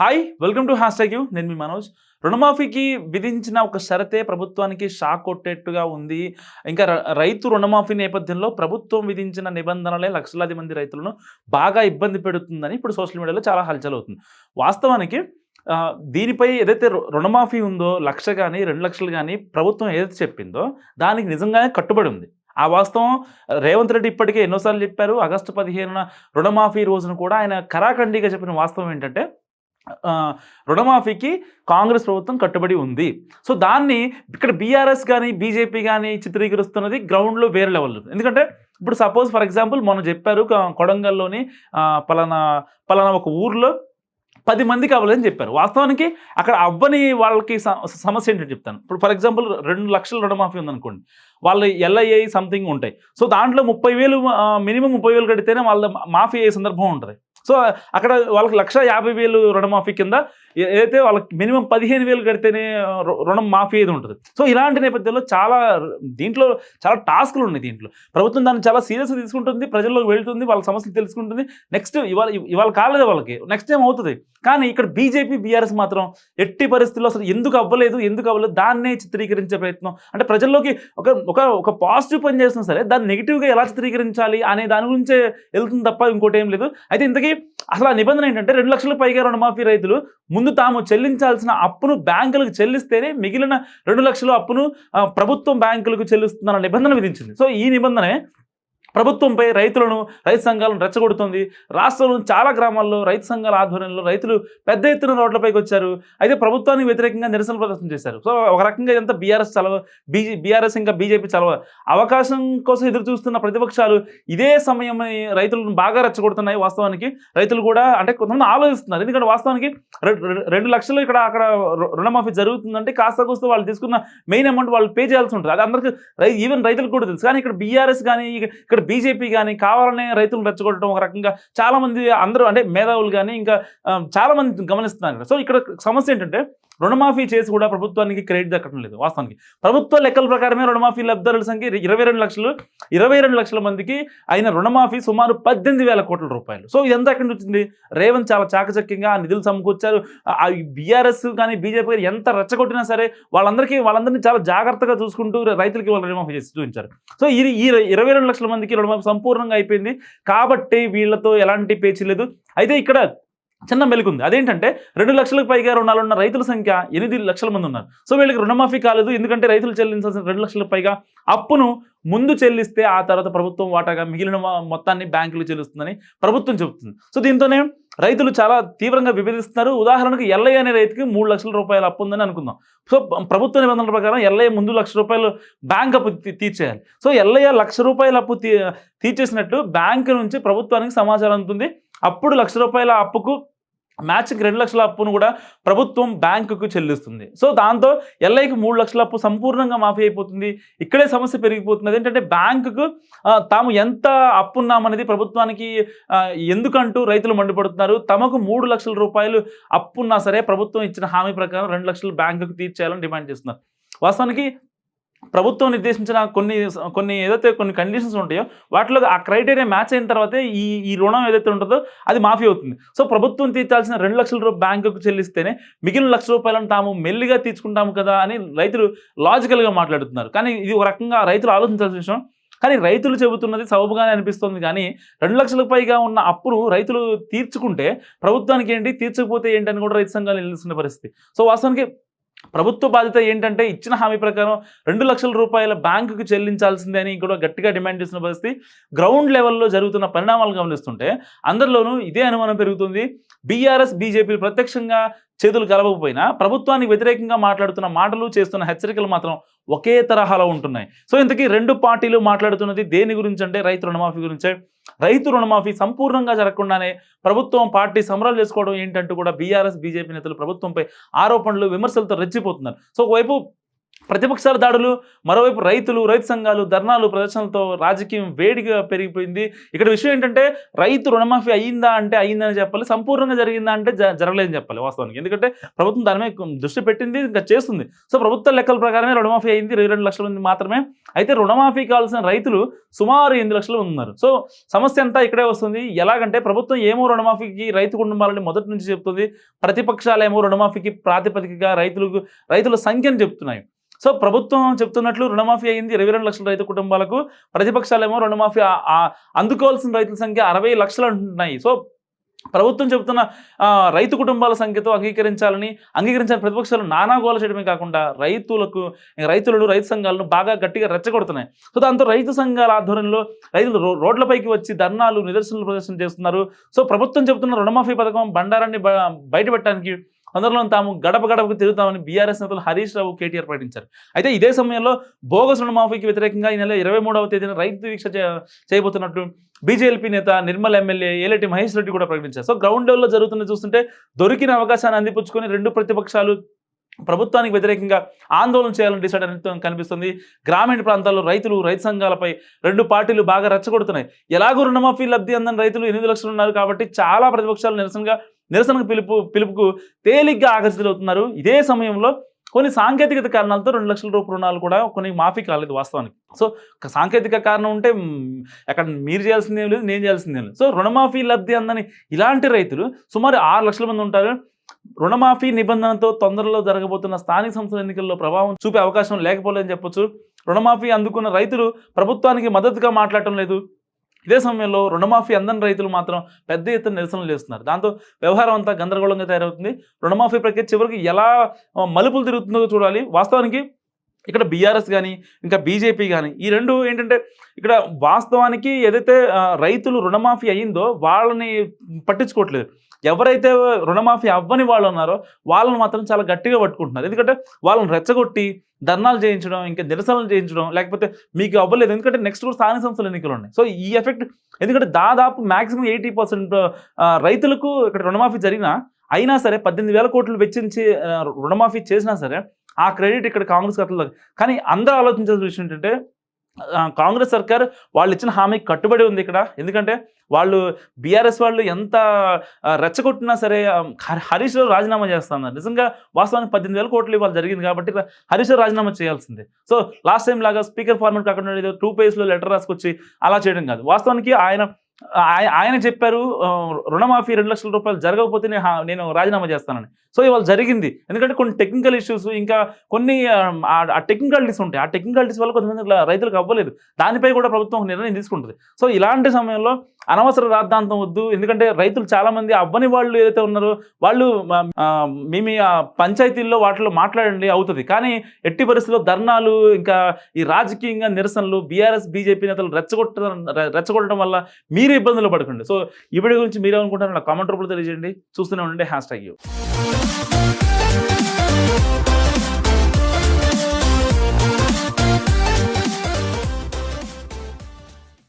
Hi welcome to hashtag U నేను మీ మనోజ్. రుణమాఫీకి విధించిన ఒక షరతే ప్రభుత్వానికి షాక్ కొట్టేట్టుగా ఉంది. ఇంకా రైతు రుణమాఫీ నేపథ్యంలో ప్రభుత్వం విధించిన నిబంధనలే లక్షలాది మంది రైతులను బాగా ఇబ్బంది పెడుతుందని ఇప్పుడు సోషల్ మీడియాలో చాలా హల్చల్ అవుతుంది వాస్తవానికి దీనిపై ఏదైతే రుణమాఫీ ఉందో లక్ష కానీ రెండు లక్షలు కానీ ప్రభుత్వం ఏదైతే చెప్పిందో దానికి నిజంగానే కట్టుబడి ఉంది. ఆ వాస్తవం రేవంత్ రెడ్డి ఇప్పటికే ఎన్నోసార్లు చెప్పారు. ఆగస్టు పదిహేనున రుణమాఫీ రోజున కూడా ఆయన కరాఖండిగా చెప్పిన వాస్తవం ఏంటంటే రుణమాఫీకి కాంగ్రెస్ ప్రభుత్వం కట్టుబడి ఉంది. సో దాన్ని ఇక్కడ బీఆర్ఎస్ కానీ బీజేపీ కానీ చిత్రీకరిస్తున్నది గ్రౌండ్లో వేరే లెవెల్ ఎందుకంటే ఇప్పుడు సపోజ్ ఫర్ ఎగ్జాంపుల్ మొన్న చెప్పారు కొడంగల్లోని పలానా పలానా ఒక ఊర్లో పది మంది కావాలని చెప్పారు. వాస్తవానికి అక్కడ అవ్వని వాళ్ళకి సమస్య ఏంటంటే చెప్తాను. ఇప్పుడు ఫర్ ఎగ్జాంపుల్ రెండు లక్షల రుణమాఫీ ఉందనుకోండి. వాళ్ళు ఎల్ఐఏ సంథింగ్ ఉంటాయి. సో దాంట్లో ముప్పై వేలు మినిమం ముప్పై వేలు కడితేనే వాళ్ళ మాఫీ అయ్యే సందర్భం ఉంటుంది. సో అక్కడ వాళ్ళకి లక్ష యాభై వేలు రుణమాఫీ కింద ఏదైతే వాళ్ళకి మినిమం పదిహేను వేలు కడితేనే రుణం మాఫీ అయ్యేది ఉంటుంది. సో ఇలాంటి నేపథ్యంలో చాలా దీంట్లో చాలా టాస్క్లు ఉన్నాయి దీంట్లో. ప్రభుత్వం దాన్ని చాలా సీరియస్గా తీసుకుంటుంది ప్రజల్లోకి వెళ్తుంది వాళ్ళ సమస్యలు తెలుసుకుంటుంది. నెక్స్ట్ ఇవాళ ఇవాళ కాలేదు వాళ్ళకి. నెక్స్ట్ టైం అవుతుంది. కానీ ఇక్కడ బీజేపీ బీఆర్ఎస్ మాత్రం ఎట్టి పరిస్థితుల్లో అసలు ఎందుకు అవ్వలేదు ఎందుకు అవ్వలేదు దాన్నే చిత్రీకరించే ప్రయత్నం. అంటే ప్రజల్లోకి ఒక ఒక ఒక పాజిటివ్ పని చేసినా సరే దాన్ని నెగిటివ్గా ఎలా చిత్రీకరించాలి అనే దాని గురించే వెళ్తుంది తప్ప ఇంకోటి ఏం లేదు. అయితే ఇంతకీ అసలు ఆ నిబంధన ఏంటంటే రెండు లక్షల పైగా రుణమాఫీ రైతులు ముందు తాము చెల్లించాల్సిన అప్పును బ్యాంకులకు చెల్లిస్తేనే మిగిలిన రెండు లక్షల అప్పును ప్రభుత్వం బ్యాంకులకు చెల్లిస్తుందన్న నిబంధన విధించింది. సో ఈ నిబంధనే ప్రభుత్వంపై రైతులను రైతు సంఘాలను రెచ్చగొడుతుంది. రాష్ట్రంలోని చాలా గ్రామాల్లో రైతు సంఘాల ఆధ్వర్యంలో రైతులు పెద్ద ఎత్తున రోడ్లపైకి వచ్చారు. అయితే ప్రభుత్వానికి వ్యతిరేకంగా నిరసన ప్రదర్శన చేశారు. సో ఒక రకంగా ఇదంతా బీఆర్ఎస్ చలవ బీజే బీఆర్ఎస్ ఇంకా బీజేపీ చలవ అవకాశం కోసం ఎదురు చూస్తున్న ప్రతిపక్షాలు ఇదే సమయం రైతులను బాగా రెచ్చగొడుతున్నాయి వాస్తవానికి. రైతులు కూడా అంటే కొంతమంది ఆలోచిస్తున్నారు. ఎందుకంటే వాస్తవానికి రెండు లక్షలు ఇక్కడ అక్కడ రుణమాఫీ జరుగుతుందంటే కాస్త కూస్త వాళ్ళు తీసుకున్న మెయిన్ అమౌంట్ వాళ్ళు పే చేయాల్సి ఉంటుంది. అది అందరికీ ఈవెన్ రైతులకు కూడా తెలుసు. కానీ ఇక్కడ బీఆర్ఎస్ కానీ ఇక్కడ ఇక్కడ బీజేపీ కానీ కావాలనే రైతులను రెచ్చగొట్టడం ఒక రకంగా చాలా మంది అందరూ అంటే మేధావులు కానీ ఇంకా చాలామంది చాలా మంది గమనిస్తున్నారు. సో ఇక్కడ సమస్య ఏంటంటే రుణమాఫీ చేసి కూడా ప్రభుత్వానికి క్రెడిట్ దక్కడం లేదు వాస్తవానికి. ప్రభుత్వ లెక్కల ప్రకారమే రుణమాఫీ లబ్ధారుల సంఖ్య ఇరవై రెండు లక్షలు ఇరవై రెండు లక్షల మందికి అయిన రుణమాఫీ సుమారు పద్దెనిమిది వేల కోట్ల రూపాయలు. సో ఇదంతా ఎక్కడి నుంచి వచ్చింది? రేవంత్ చాలా చాకచక్యంగా ఆ నిధులు సమకూర్చారు. ఆ బీఆర్ఎస్ కానీ బీజేపీ కానీ ఎంత రెచ్చగొట్టినా సరే వాళ్ళందరికీ వాళ్ళందరినీ చాలా జాగ్రత్తగా చూసుకుంటూ రైతులకి వాళ్ళు రుణమాఫీ చేసి చూపించారు. సో ఈ ఈ ఇరవై రెండు లక్షల మందికి రుణమాఫీ సంపూర్ణంగా అయిపోయింది. కాబట్టి వీళ్ళతో ఎలాంటి పేచీ లేదు. అయితే ఇక్కడ చిన్న మెలుగుంది అదేంటంటే రెండు లక్షలకు పైగా రుణాలు ఉన్న రైతుల సంఖ్య ఎనిమిది లక్షల మంది ఉన్నారు. సో వీళ్ళకి రుణమాఫీ కాలేదు. ఎందుకంటే రైతులు చెల్లించాల్సిన రెండు లక్షలకు పైగా అప్పును ముందు చెల్లిస్తే ఆ తర్వాత ప్రభుత్వం వాటాగా మిగిలిన మొత్తాన్ని బ్యాంకులు చెల్లిస్తుందని ప్రభుత్వం చెబుతుంది. సో దీంతోనే రైతులు చాలా తీవ్రంగా విభేదిస్తున్నారు. ఉదాహరణకు ఎల్ఐ అనే రైతుకి మూడు లక్షల రూపాయలు అప్పు ఉందని అనుకుందాం. సో ప్రభుత్వ నిబంధనల ప్రకారం ఎల్ఐ ముందు లక్ష రూపాయలు బ్యాంక్ అప్పు తీ- తీర్చేయాలి. సో ఎల్ఐ లక్ష రూపాయల అప్పు తీ తీర్చేసినట్టు బ్యాంకు నుంచి ప్రభుత్వానికి సమాచారం అందుతుంది. అప్పుడు లక్ష రూపాయల అప్పుకు మ్యాచ్కి రెండు లక్షల అప్పును కూడా ప్రభుత్వం బ్యాంకుకు చెల్లిస్తుంది. సో దాంతో ఎల్ఐకి మూడు లక్షల అప్పు సంపూర్ణంగా మాఫీ అయిపోతుంది. ఇక్కడే సమస్య పెరిగిపోతుంది. ఏంటంటే బ్యాంకుకు తాము ఎంత అప్పున్నామనేది ప్రభుత్వానికి ఎందుకంటూ రైతులు మండిపడుతున్నారు. తమకు మూడు లక్షల రూపాయలు అప్పున్నా సరే ప్రభుత్వం ఇచ్చిన హామీ ప్రకారం రెండు లక్షలు బ్యాంకుకు తీర్చేయాలని డిమాండ్ చేస్తున్నారు. వాస్తవానికి ప్రభుత్వం నిర్దేశించిన కొన్ని కొన్ని ఏదైతే కొన్ని కండిషన్స్ ఉంటాయో వాటిలో ఆ క్రైటీరియా మ్యాచ్ అయిన తర్వాతే ఈ ఈ రుణం ఏదైతే ఉంటుందో అది మాఫీ అవుతుంది. సో ప్రభుత్వం తీర్చాల్సిన రెండు లక్షల రూపాయలు బ్యాంకుకు చెల్లిస్తేనే మిగిలిన లక్ష రూపాయలను తాము మెల్లిగా తీర్చుకుంటాము కదా అని రైతులు లాజికల్గా మాట్లాడుతున్నారు. కానీ ఇది ఒక రకంగా రైతులు ఆలోచించాల్సిన విషయం. కానీ రైతులు చెబుతున్నది సబబుగానే అనిపిస్తుంది. కానీ రెండు లక్షలకు పైగా ఉన్న అప్పును రైతులు తీర్చుకుంటే ప్రభుత్వానికి ఏంటి? తీర్చకపోతే ఏంటి అని కూడా రైతు సంఘాలు నిలుస్తున్న పరిస్థితి. సో వాస్తవానికి ప్రభుత్వ బాధ్యత ఏంటంటే ఇచ్చిన హామీ ప్రకారం రెండు లక్షల రూపాయల బ్యాంకుకు చెల్లించాల్సిందే అని కూడా గట్టిగా డిమాండ్ చేస్తున్న పరిస్థితి. గ్రౌండ్ లెవెల్లో జరుగుతున్న పరిణామాలు గమనిస్తుంటే అందరిలోనూ ఇదే అనుమానం పెరుగుతుంది. బీఆర్ఎస్ బీజేపీలు ప్రత్యక్షంగా చేతులు కలవకపోయినా ప్రభుత్వానికి వ్యతిరేకంగా మాట్లాడుతున్న మాటలు చేస్తున్న హెచ్చరికలు మాత్రం ఒకే తరహాలో ఉంటున్నాయి. సో ఇంతకీ రెండు పార్టీలు మాట్లాడుతున్నది దేని గురించి అంటే రైతు రుణమాఫీ గురించే. రైతు రుణమాఫీ సంపూర్ణంగా జరగకుండానే ప్రభుత్వం పార్టీ సంబరాలు చేసుకోవడం ఏంటంటూ కూడా బీఆర్ఎస్ బీజేపీ నేతలు ప్రభుత్వంపై ఆరోపణలు విమర్శలతో రెచ్చిపోతున్నారు. సో ఒకవైపు ప్రతిపక్షాల దాడులు మరోవైపు రైతులు రైతు సంఘాలు ధర్నాలు ప్రదర్శనలతో రాజకీయం వేడిగా పెరిగిపోయింది. ఇక్కడ విషయం ఏంటంటే రైతు రుణమాఫీ అయ్యిందా అంటే అయ్యిందని చెప్పాలి సంపూర్ణంగా జరిగిందా అంటే జరగలేదని చెప్పాలి వాస్తవానికి. ఎందుకంటే ప్రభుత్వం దాని మీద దృష్టి పెట్టింది ఇంకా చేస్తుంది. సో ప్రభుత్వ లెక్కల ప్రకారమే రుణమాఫీ అయింది ఇరవై రెండు లక్షల మంది మాత్రమే. అయితే రుణమాఫీ కావాల్సిన రైతులు సుమారు ఎనిమిది లక్షలు ఉన్నారు. సో సమస్య అంతా ఇక్కడే వస్తుంది. ఎలాగంటే ప్రభుత్వం ఏమో రుణమాఫీకి రైతు కుటుంబాలని మొదటి నుంచి చెప్తుంది. ప్రతిపక్షాలేమో రుణమాఫీకి ప్రాతిపదికగా రైతులకు రైతుల సంఖ్యను చెప్తున్నాయి. సో ప్రభుత్వం చెప్తున్నట్లు రుణమాఫీ అయింది ఇరవై రెండు లక్షల రైతు కుటుంబాలకు ప్రతిపక్షాలేమో రుణమాఫీ అందుకోవాల్సిన రైతుల సంఖ్య అరవై లక్షలు అంటున్నాయి. సో ప్రభుత్వం చెబుతున్న రైతు కుటుంబాల సంఖ్యతో అంగీకరించాలని అంగీకరించిన ప్రతిపక్షాలు నానాగోల చేయడమే కాకుండా రైతులకు రైతులను రైతు సంఘాలను బాగా గట్టిగా రెచ్చగొడుతున్నాయి. సో దాంతో రైతు సంఘాల ఆధ్వర్యంలో రైతులు రో- రోడ్లపైకి వచ్చి ధర్నాలు నిదర్శనలు ప్రదర్శన చేస్తున్నారు. సో ప్రభుత్వం చెబుతున్న రుణమాఫీ పథకం బండారాన్ని బ- బయటపెట్టడానికి అందరిలో తాము గడప గడపకు తిరుగుతామని బీఆర్ఎస్ నేతలు హరీష్ రావు కేటీఆర్ ప్రకటించారు. అయితే ఇదే సమయంలో బోగస్ రుణమాఫీకి వ్యతిరేకంగా ఈ నెల ఇరవై మూడవ తేదీన రైతు దీక్ష చేయబోతున్నట్టు బీజేపీ నేత నిర్మల్ ఎమ్మెల్యే ఏలటి మహేష్ రెడ్డి కూడా ప్రకటించారు. సో గ్రౌండ్ లెవెల్లో జరుగుతున్న చూస్తుంటే దొరికిన అవకాశాన్ని అందిపుచ్చుకొని రెండు ప్రతిపక్షాలు ప్రభుత్వానికి వ్యతిరేకంగా ఆందోళన చేయాలని డిసైడ్ అనేది కనిపిస్తుంది. గ్రామీణ ప్రాంతాల్లో రైతులు రైతు సంఘాలపై రెండు పార్టీలు బాగా రెచ్చగొడుతున్నాయి. ఎలాగో రుణమాఫీ లబ్ధి అందని రైతులు ఎనిమిది లక్షలు ఉన్నారు కాబట్టి చాలా ప్రతిపక్షాలు నిరసనగా నిరసనకు పిలుపు పిలుపుకు తేలిగ్గా ఆకర్షితులవుతున్నారు. ఇదే సమయంలో కొన్ని సాంకేతికత కారణాలతో రెండు లక్షల రూపాయల రుణాలు కూడా కొన్ని మాఫీ కాలేదు వాస్తవానికి. సో సాంకేతిక కారణం ఉంటే అక్కడ మీరు చేయాల్సిందేం లేదు నేను చేయాల్సిందేం లేదు. సో రుణమాఫీ లబ్ధి అందని ఇలాంటి రైతులు సుమారు ఆరు లక్షల మంది ఉంటారు. రుణమాఫీ నిబంధనతో తొందరలో జరగబోతున్న స్థానిక సంస్థల ఎన్నికల్లో ప్రభావం చూపే అవకాశం లేకపోలేదని చెప్పొచ్చు. రుణమాఫీ అందుకున్న రైతులు ప్రభుత్వానికి మద్దతుగా మాట్లాడటం లేదు. ఇదే సమయంలో రుణమాఫీ అందని రైతులు మాత్రం పెద్ద ఎత్తున నిరసనలు చేస్తున్నారు. దాంతో వ్యవహారం అంతా గందరగోళంగా తయారవుతుంది. రుణమాఫీ ప్రక్రియ చివరికి ఎలా మలుపులు తిరుగుతుందో చూడాలి. వాస్తవానికి ఇక్కడ బీఆర్ఎస్ కానీ ఇంకా బీజేపీ కానీ ఈ రెండు ఏంటంటే ఇక్కడ వాస్తవానికి ఏదైతే రైతులు రుణమాఫీ అయ్యిందో వాళ్ళని పట్టించుకోవట్లేదు. ఎవరైతే రుణమాఫీ అవ్వని వాళ్ళు ఉన్నారో వాళ్ళని మాత్రం చాలా గట్టిగా పట్టుకుంటున్నారు. ఎందుకంటే వాళ్ళని రెచ్చగొట్టి ధర్నాలు చేయించడం ఇంకా నిరసనలు చేయించడం లేకపోతే మీకు అవ్వలేదు. ఎందుకంటే నెక్స్ట్ కూడా స్థానిక సంస్థలు ఎన్నికలు ఉన్నాయి. సో ఈ ఎఫెక్ట్ ఎందుకంటే దాదాపు మాక్సిమం ఎయిటీ పర్సెంట్ రైతులకు ఇక్కడ రుణమాఫీ జరిగినా అయినా సరే పద్దెనిమిది వేల కోట్లు వెచ్చించి రుణమాఫీ చేసినా సరే ఆ క్రెడిట్ ఇక్కడ కాంగ్రెస్ కట్టలేదు. కానీ అందరూ ఆలోచించాల్సిన విషయం ఏంటంటే కాంగ్రెస్ సర్కార్ వాళ్ళు ఇచ్చిన హామీకి కట్టుబడి ఉంది ఇక్కడ. ఎందుకంటే వాళ్ళు బీఆర్ఎస్ వాళ్ళు ఎంత రెచ్చగొట్టినా సరే హరీష్ రావు రాజీనామా చేస్తున్నారు. నిజంగా వాస్తవానికి పద్దెనిమిది వేల కోట్లు ఇవాళ జరిగింది కాబట్టి హరీష్ రావు రాజీనామా చేయాల్సిందే. సో లాస్ట్ టైం లాగా స్పీకర్ ఫార్మేట్ కాకుండా టూ పేజ్లో లెటర్ రాసుకొచ్చి అలా చేయడం కాదు. వాస్తవానికి ఆయన ఆయన చెప్పారు రుణమాఫీ రెండు లక్షల రూపాయలు జరగకపోతే నేను రాజీనామా చేస్తానని. సో ఇవాళ జరిగింది. ఎందుకంటే కొన్ని టెక్నికల్ ఇష్యూస్ ఇంకా కొన్ని ఆ, టెక్నికాలిటీస్ ఉంటాయి. ఆ టెక్నికాలిటీస్ వల్ల కొంతమంది రైతులకు అవ్వలేదు. దానిపై కూడా ప్రభుత్వం నిర్ణయం తీసుకుంటుంది. సో ఇలాంటి సమయంలో అనవసర రాద్ధాంతం వద్దు. ఎందుకంటే రైతులు చాలామంది అవ్వని వాళ్ళు ఏదైతే ఉన్నారో వాళ్ళు మీ మీ పంచాయతీల్లో వాటిలో మాట్లాడండి అవుతుంది. కానీ ఎట్టి పరిస్థితుల్లో ధర్నాలు ఇంకా ఈ రాజకీయంగా నిరసనలు బీఆర్ఎస్ బీజేపీ నేతలు రెచ్చగొట్ట రెచ్చగొట్టడం వల్ల మీరు ఇబ్బందులు పడకండి. సో ఇవి గురించి మీరేమనుకుంటారో నా కామెంట్ రూపంలో తెలియజేయండి. చూస్తూనే ఉండండి. Hash tag you